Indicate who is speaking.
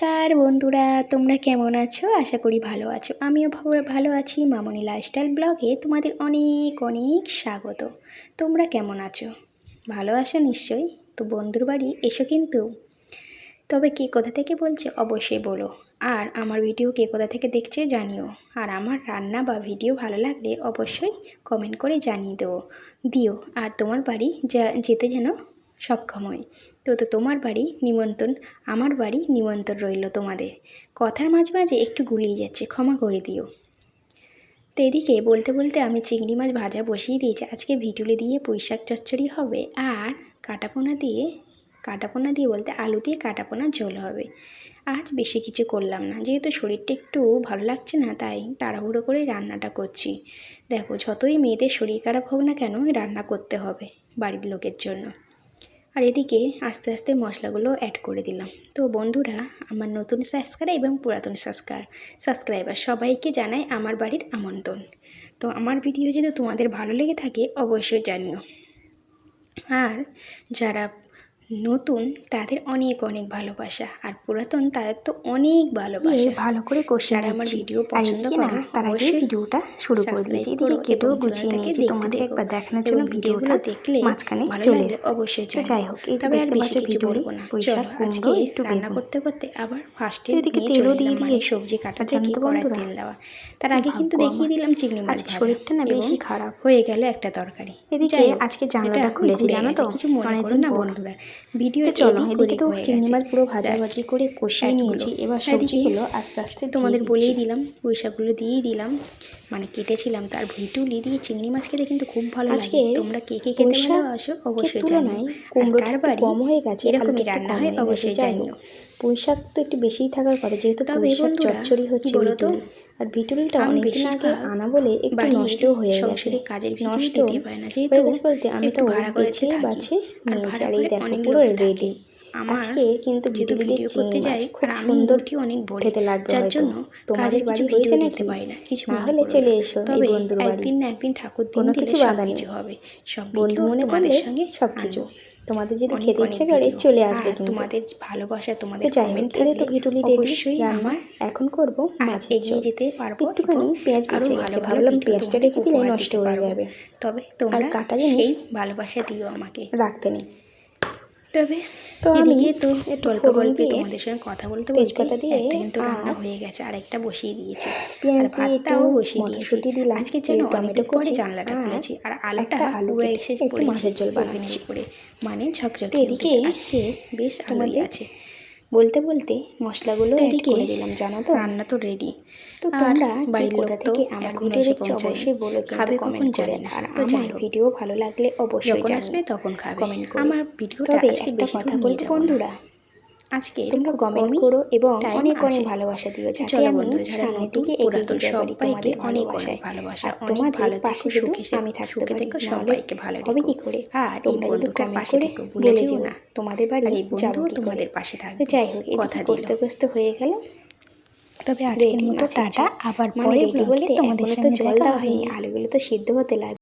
Speaker 1: নমস্কার বন্ধুরা, তোমরা কেমন আছো? আশা করি ভালো আছো। আমিও ভালো- আছি মামনি লাইফস্টাইল ব্লগে তোমাদের অনেক অনেক স্বাগত। তোমরা কেমন আছো? ভালো আছো নিশ্চয়ই? তো বন্ধুর বাড়ি, এসো কিন্তু। তবে কে কোথা থেকে বলছে অবশ্যই বলো। আর আমার ভিডিও কে কোথা থেকে দেখছে জানিও। আর আমার রান্না বা ভিডিও ভালো লাগলে অবশ্যই কমেন্ট করে জানিয়ে দেবো। দিও, আর তোমার বাড়ি যা, যেতে যেন সক্ষম হই তো তো তোমার বাড়ি নিমন্ত্রণ, আমার বাড়ি নিমন্ত্রণ রইল তোমাদের। কথার মাঝে মাঝে একটু গুলিয়ে যাচ্ছে, ক্ষমা করে দিও। তো এদিকে বলতে বলতে আমি চিংড়ি মাছ ভাজা বসিয়ে দিয়েছি, আজকে ভিটুলি দিয়ে পুঁই শাক চচ্চড়ি হবে আর কাটাপোনা দিয়ে কাটাপোনা দিয়ে বলতে আলু দিয়ে কাটাপোনা ঝোল হবে। আজ বেশি কিছু করলাম না, যেহেতু শরীরটা একটু ভালো লাগছে না, তাই তাড়াহুড়ো করে রান্নাটা করছি। দেখো, যতই মেয়েদের শরীর খারাপ হোক না কেন, রান্না করতে হবে বাড়ির লোকের জন্য। আর এদিকে আস্তে আস্তে মশলাগুলো অ্যাড করে দিলাম। তো বন্ধুরা, আমার নতুন সাবস্ক্রাইব এবং পুরাতন সাবস্ক্রাইব সাবস্ক্রাইবার সবাইকে জানাই আমার বাড়ির আমন্ত্রণ। তো আমার ভিডিও যদি তোমাদের ভালো লেগে থাকে, অবশ্যই জানিও। আর যারা নতুন তাদের অনেক অনেক ভালোবাসা আর পুরাতন তাদের তো অনেক ভালোবাসা।
Speaker 2: ভালো করে কষে
Speaker 1: যারা আমার। ভিডিও পছন্দ
Speaker 2: এদিকে না
Speaker 1: করে
Speaker 2: তার আগে ভিডিওটা শুরু করে দিয়েছি। এদিকে কেটেও গুছিয়ে নিয়েছি। তোমাদের একবার দেখানোর জন্য
Speaker 1: ভিডিওগুলো দেখলে
Speaker 2: মাঝখানে চলে
Speaker 1: অবশ্যই জানিও।
Speaker 2: যাই হোক এই যে
Speaker 1: আর
Speaker 2: দেখতে পাচ্ছ
Speaker 1: কিছু
Speaker 2: ভিডিওটি
Speaker 1: বলব না।
Speaker 2: শাক
Speaker 1: আজকে
Speaker 2: কুমড়ো একটু
Speaker 1: রান্না করতে করতে আবার ফার্স্টে
Speaker 2: এদিকে তেলও দিয়ে
Speaker 1: মানে
Speaker 2: দিয়েছি।
Speaker 1: সবজি কাটা
Speaker 2: আর
Speaker 1: থেকে কড়াই তেল দেওয়া। তার আগে কিন্তু দেখিয়ে দিলাম চিংড়ি মাছ
Speaker 2: শরীরটা না বেশি খারাপ।
Speaker 1: হয়ে গেল একটা তরকারি।
Speaker 2: এদিকে আজকে জানলাটা খুলেছি, জানো তো?
Speaker 1: কিছু মনে করো না বন্ধুরা। ভিডিও
Speaker 2: চলো এদিকে তো চিংড়ি মাছ পুরো ভাজা ভাজি করে কষিয়ে নিয়েছি। এবার
Speaker 1: এদিকে
Speaker 2: সবজিগুলো আস্তে আস্তে
Speaker 1: তোমাদের বলেই। দিলাম পয়সাগুলো দিয়েই দিলাম। মানে কেটেছিলাম তার ভিটুলি দিয়ে চিংড়ি মাছ খেতে কিন্তু খুব ভালো
Speaker 2: আজকে
Speaker 1: লাগে তোমরা কে কে খেতে ভালোবাসো অবশ্যই
Speaker 2: কুমড়োটা
Speaker 1: কার বাড়ি
Speaker 2: কম হয়ে গেছে
Speaker 1: এরকমই রান্না হয় অবশ্যই
Speaker 2: যাই
Speaker 1: জানিও।
Speaker 2: হোক। তো একটু বেশিই থাকার কথা যেহেতু
Speaker 1: তবে
Speaker 2: পুঁই শাক
Speaker 1: বন্ধুরা,
Speaker 2: চচ্চড়ি হচ্ছে? ভিটুলি আর ভিটুলিটা অনেকদিন আগে আনা বলে একটু নষ্ট হয়ে গেছে।
Speaker 1: কাজের
Speaker 2: নষ্ট হয়ে গেছে বলতে আমি তো
Speaker 1: ভাড়া করে
Speaker 2: বেছে নিয়েছি আর এই দেখো পুরো রেডি আজকে কিন্তু
Speaker 1: ভিডিও করতে যাই
Speaker 2: খুব সুন্দর
Speaker 1: মুরগি অনেক বলি
Speaker 2: খেতে লাগবে
Speaker 1: যার জন্য
Speaker 2: তোমাদের বাড়ি হয়েছে নাকি
Speaker 1: দিতে পারি না কিছু
Speaker 2: না হলে চলে এসো এই
Speaker 1: তবে একদিন না একদিন ঠাকুর দিন
Speaker 2: কোনো কিছু বাধা নেই।
Speaker 1: হবে সব
Speaker 2: বন্ধু মনে করলে
Speaker 1: সঙ্গে
Speaker 2: সব কিছু তোমাদের যদি খেতে ইচ্ছে করে চলে আসবে কিন্তু।
Speaker 1: তোমাদের ভালোবাসা তোমাদের
Speaker 2: যাই হোক এদের তো
Speaker 1: থাকলে
Speaker 2: ভিটুলি
Speaker 1: অবশ্যই আমার
Speaker 2: এখন করব মাছের
Speaker 1: এগিয়ে যেতে পারব
Speaker 2: একটুখানি পেঁয়াজ বেঁচে গেছে। ভাবলাম পেঁয়াজটা রেখে দিলে নষ্ট হয়ে যাবে।
Speaker 1: তবে তোমার
Speaker 2: কাটা জিনিস
Speaker 1: ভালোবাসা দিও আমাকে।
Speaker 2: রাখতে নেই।
Speaker 1: তবে
Speaker 2: তো আমি
Speaker 1: তো
Speaker 2: একটু
Speaker 1: গল্প গল্পে তোমাদের সঙ্গে কথা বলতে
Speaker 2: তেজপাতা দিয়ে
Speaker 1: একটা কিন্তু রান্না হয়ে গেছে আর একটা বসিয়ে দিয়েছি।
Speaker 2: পেঁয়াজ দিয়ে একটু
Speaker 1: বসিয়ে দিয়েছি।
Speaker 2: দিলাম,
Speaker 1: আজকে যেন
Speaker 2: অনেকটা
Speaker 1: পরে জানলাটা খুলেছি। আর আলুটা
Speaker 2: আলু
Speaker 1: এসে
Speaker 2: একটু মাছের
Speaker 1: জল
Speaker 2: বানিয়েছি।
Speaker 1: করে মানে ঝকঝকে
Speaker 2: এদিকে।
Speaker 1: আজকে বেশ আলোই আছে।
Speaker 2: বলতে বলতে মশলাগুলো এদিকে করে দিলাম জানো তো
Speaker 1: রান্না তো রেডি
Speaker 2: তো তোমরা
Speaker 1: বাড়ির লোক
Speaker 2: থেকে আমার ভিডিও দেখছ অবশ্যই বলো
Speaker 1: খাবে কখন জানি না।
Speaker 2: আর
Speaker 1: তো যাই
Speaker 2: আমার। ভিডিও ভালো লাগলে অবশ্যই
Speaker 1: আসবে তখন খাবে
Speaker 2: কমেন্ট করে
Speaker 1: আমার
Speaker 2: ভিডিও
Speaker 1: আজকে
Speaker 2: একটা
Speaker 1: বেশি
Speaker 2: কথা
Speaker 1: না।
Speaker 2: বন্ধুরা
Speaker 1: আজকে
Speaker 2: তোমরা কমেন্ট করো এবং অনেক অনেক ভালোবাসা দিও যাতে আমি
Speaker 1: যারা
Speaker 2: দিকে এগিয়ে যেতে পারি তোমাদের
Speaker 1: অনেক অনেক ভালোবাসা অনেক ভালো
Speaker 2: পাশে
Speaker 1: থেকো সুখে
Speaker 2: আমি থাকতে পারি।
Speaker 1: থেকো সবাইকে ভালো
Speaker 2: হবে কি করে?
Speaker 1: আর
Speaker 2: তোমরা যদি
Speaker 1: পাশে থেকো ভুলে যেও না।
Speaker 2: তোমাদের বাড়ি যাব
Speaker 1: তোমাদের পাশে থাকবে।
Speaker 2: যাই হোক
Speaker 1: কথা
Speaker 2: কষতে কষতে হয়ে গেল।
Speaker 1: তবে আজকের মতো টাটা। আবার
Speaker 2: মানে
Speaker 1: পরে
Speaker 2: বলতে
Speaker 1: তোমাদের সঙ্গে
Speaker 2: জল দেওয়া হয়নি আলুগুলো তো সিদ্ধ হতে লাগে